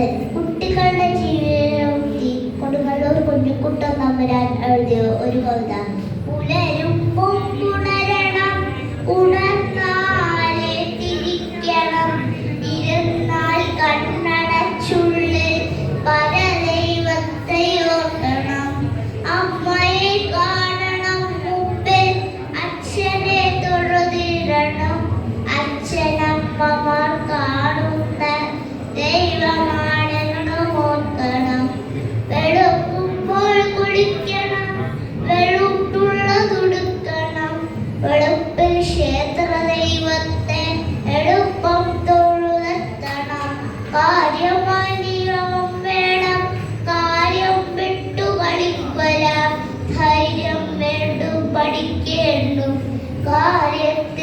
പത്ത് കുട്ടികളുടെ ജീവിതത്തിൽ കൊടുങ്ങല്ലൂർ കുഞ്ഞിക്കുട്ടൻ നമ്പുരാൻ എഴുതിയ ഒരു കവിത. പുലരും കഴിക്കേണ്ടും കാര്യത്തിൽ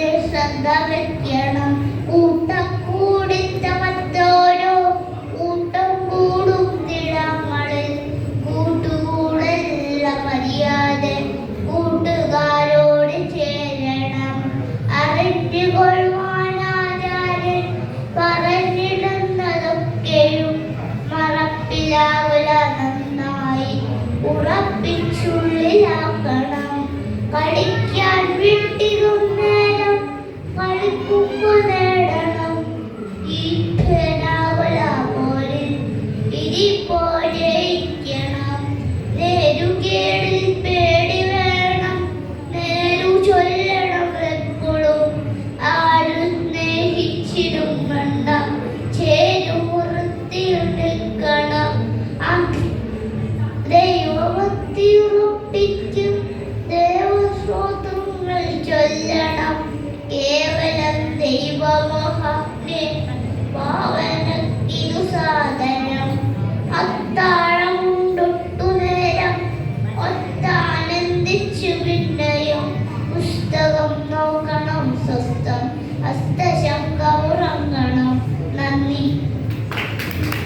go.